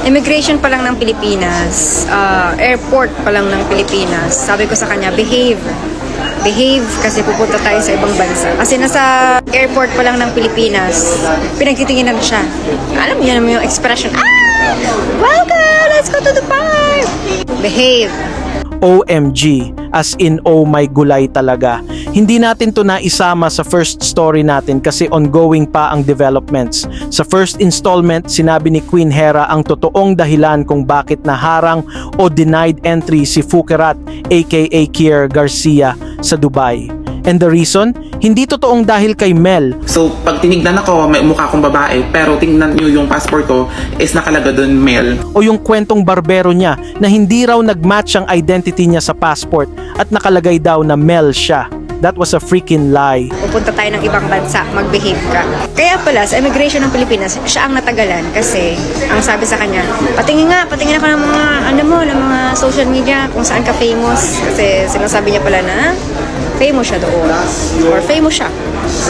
Immigration pa lang ng Pilipinas, ah, airport pa lang ng Pilipinas, sabi ko sa kanya, behave. Behave kasi pupunta tayo sa ibang bansa. Kasi nasa airport pa lang ng Pilipinas, pinagtitinginan siya. Alam niyo naman yung expression, ah! Welcome! Let's go to Dubai! Behave. OMG, as in oh my gulay talaga. Hindi natin to naisama sa first story natin kasi ongoing pa ang developments. Sa first installment, sinabi ni Queen Hera ang totoong dahilan kung bakit naharang o denied entry si Fukerat aka Kier Garcia sa Dubai. And the reason? Hindi totoong dahil kay Mel So, pag tinignan ako, may mukha akong babae, pero tingnan nyo yung passport ko, is nakalaga doon male. o yung kwentong barbero niya na hindi raw nagmatch ang identity niya sa passport at nakalagay daw na Mel siya. That was a freaking lie. pupunta tayo ng ibang bansa, mag-behave ka. Kaya pala, sa immigration ng Pilipinas, siya ang natagalan kasi ang sabi sa kanya, patingin nga, patingin ako ng mga, ano mo, ng mga social media, kung saan ka famous. Kasi sinasabi niya pala na, famous siya doon. Or famous siya.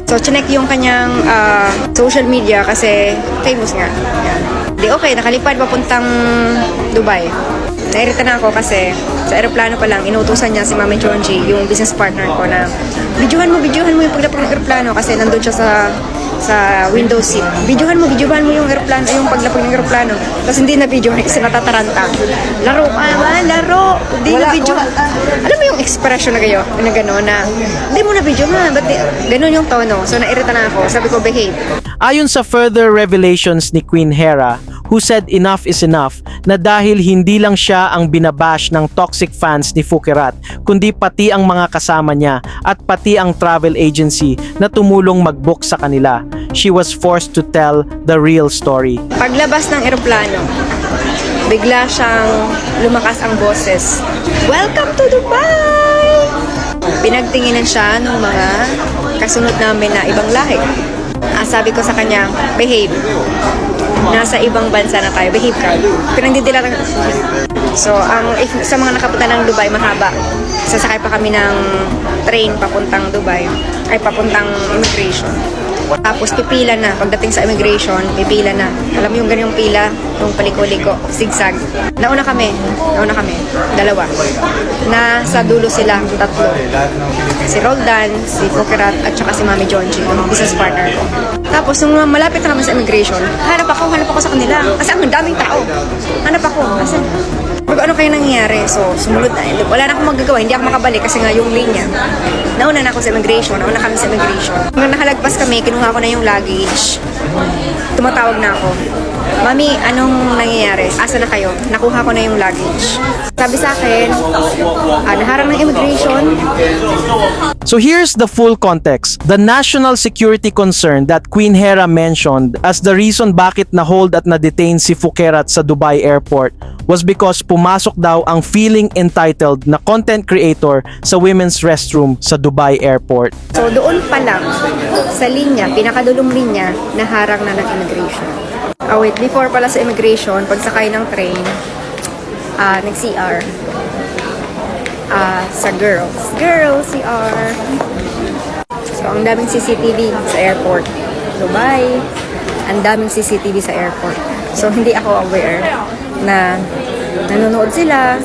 So, chinek yung kanyang ah, social media kasi famous nga. Yan. Di okay, nakalipad papuntang Dubai. Nairita na ako kasi sa aeroplano pa lang, inutusan niya si Mami Chonji, yung business partner ko na videohan mo, videohan mo yung paglapag ng aeroplano kasi nandun siya sa sa window seat. Videohan mo, videohan mo yung aeroplano, yung paglapag ng aeroplano. Tapos hindi na video kasi natataranta. Laro ka ba? Laro! Hindi na video. Alam mo yung expression na kayo, na gano'n, na hindi mo na video ha, ba't di, ganun yung tono. So nairita na ako. Sabi ko, behave. Ayon sa further revelations ni Queen Hera, who said enough is enough na dahil hindi lang siya ang binabash ng toxic fans ni Fukerat, kundi pati ang mga kasama niya at pati ang travel agency na tumulong mag-book sa kanila. She was forced to tell the real story. Paglabas ng eroplano, bigla siyang lumakas ang boses. Welcome to Dubai! Pinagtinginan siya ng mga kasunod namin na ibang lahi. Ah, sabi ko sa kanya, behave. Nasa ibang bansa na tayo, behave ka. Pinagdidila So, ang if, sa mga nakapunta ng Dubai, mahaba. Sasakay pa kami ng train papuntang Dubai. Ay, papuntang immigration. Tapos pipila na. Pagdating sa immigration, pipila na. Alam mo yung ganyang pila, yung paliko-liko, zigzag. Nauna kami. Nauna kami. Dalawa. Na sa dulo sila, tatlo. Si Roldan, si Kokerat, at saka si Mami Jonji, yung business partner ko. Tapos, nung malapit na kami sa immigration, hanap ako, hanap ako sa kanila. Kasi ang daming tao. Hanap ako. Kasi, Ano kaya nangyayari? So, sumunod na. Wala na akong magagawa. Hindi ako makabalik kasi nga yung linya. Nauna na ako sa immigration. Nauna kami sa immigration. Nung nakalagpas kami, kinuha ko na yung luggage. Tumatawag na ako. Mami, anong nangyayari? Asa na kayo? Nakuha ko na yung luggage. Sabi sa akin, ah, naharang ng immigration. So here's the full context. The national security concern that Queen Hera mentioned as the reason bakit na-hold at na-detain si Fukerat sa Dubai airport was because pumasok daw ang feeling entitled na content creator sa women's restroom sa Dubai airport. So doon pa lang, sa linya, pinakadulong linya, naharang na ng immigration. Ah wait, before pala sa immigration, pagsakay ng train, ah nag-CR. Ah, sa girls. Girls, CR. So, ang daming CCTV sa airport. Dubai, ang daming CCTV sa airport. So, hindi ako aware na nanonood sila,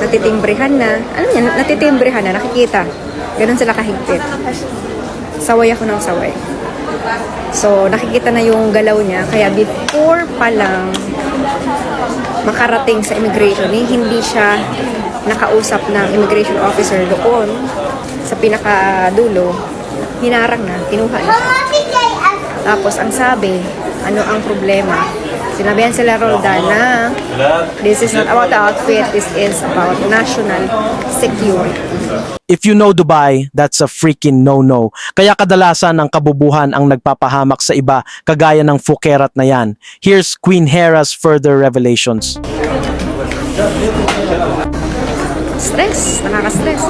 natitimbrehan na. Alam niya, natitimbrehan na, nakikita. Ganun sila kahigpit. Saway ako ng saway. So, nakikita na yung galaw niya. Kaya before pa lang makarating sa immigration, eh, hindi siya nakausap ng immigration officer doon sa pinakadulo. Hinarang na, kinuha na siya. Tapos, ang sabi, ano ang problema? Sinabihan sila Roldan na this is not about the outfit, this is about national security. If you know Dubai, that's a freaking no-no. Kaya kadalasan ang kabubuhan ang nagpapahamak sa iba kagaya ng Fukerat na yan. Here's Queen Hera's further revelations. stress, nakaka-stress.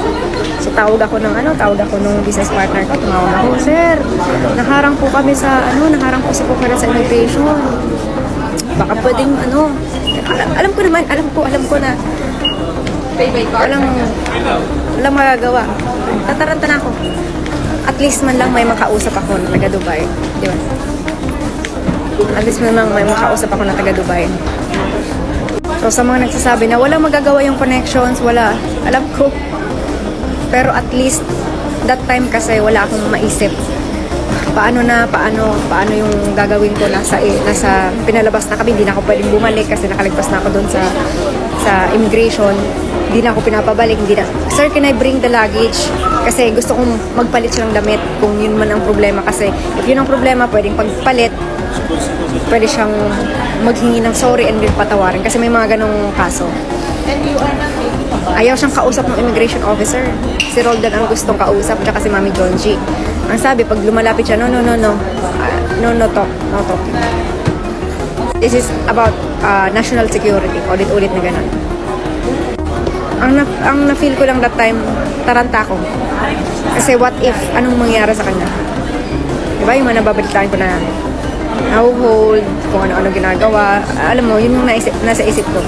So tawag ako ng ano, tawag ako ng business partner ko, tumawag ako, Sir, naharang po kami sa ano, naharang po si Pukara sa immigration. Baka pwedeng ano, alam, alam ko naman, alam ko, alam ko na walang walang magagawa. Tataranta na ako. At least man lang may makausap ako na taga Dubai. Di ba? At least man lang may makausap ako na taga Dubai. So sa mga nagsasabi na wala magagawa yung connections, wala. Alam ko. Pero at least that time kasi wala akong maisip. Paano na, paano, paano yung gagawin ko nasa, eh, nasa pinalabas na kami, hindi na ako pwedeng bumalik kasi nakaligpas na ako doon sa sa immigration. Hindi na ako pinapabalik, hindi na. Sir, can I bring the luggage? Kasi gusto kong magpalit siya ng damit kung yun man ang problema. Kasi if yun ang problema, pwedeng pagpalit, pwede siyang maghingi ng sorry and then patawarin kasi may mga ganong kaso. Ayaw siyang kausap ng immigration officer. Si Roldan ang gustong kausap, tsaka si Mami Jonji. Ang sabi, pag lumalapit siya, no, no, no, no. Ah, no, no talk. No talk. This is about ah, national security. Ulit-ulit na ganun. Ang, na, ang na-feel ko lang that time, taranta ko. Kasi what if, anong mangyari sa kanya? Diba yung mga nababalitaan ko na hold, kung ano-ano ginagawa. Alam mo, yun yung naisip, nasa isip ko.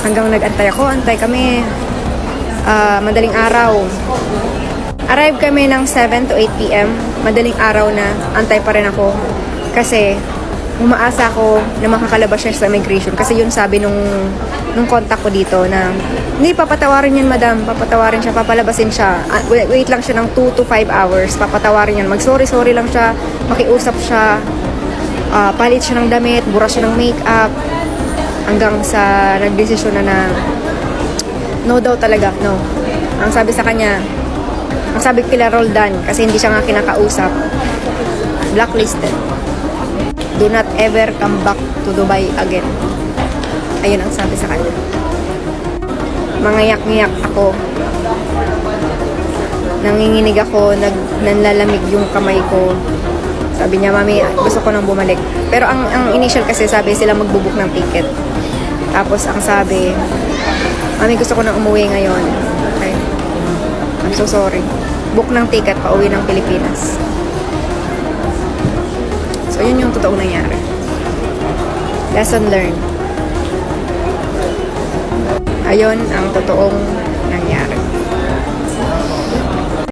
Hanggang nag-antay ako, antay kami. ah, madaling araw. Arrive kami ng 7 to 8 p.m. Madaling araw na, antay pa rin ako. Kasi, umaasa ako na makakalabas siya sa immigration. Kasi yun sabi nung, nung contact ko dito na, hindi, papatawarin yan, madam. Papatawarin siya, papalabasin siya. Ah, wait, lang siya ng 2 to 5 hours. Papatawarin yan. Mag-sorry-sorry lang siya. Makiusap siya. Ah, palit siya ng damit. Bura siya ng makeup. Hanggang sa nagdesisyon na na no daw talaga, no. Ang sabi sa kanya, ang sabi kila Roldan, kasi hindi siya nga kinakausap, blacklisted. Do not ever come back to Dubai again. Ayun ang sabi sa kanya. Mangayak-ngayak ako. Nanginginig ako, nag, nanlalamig yung kamay ko. Sabi niya, Mami, gusto ko nang bumalik. Pero ang, ang initial kasi sabi sila magbubuk ng ticket. Tapos ang sabi, Mami, gusto ko nang umuwi ngayon. Okay. I'm so sorry. Book ng ticket pa uwi ng Pilipinas. So, yun yung totoong nangyari. Lesson learned. Ayun ang totoong nangyari.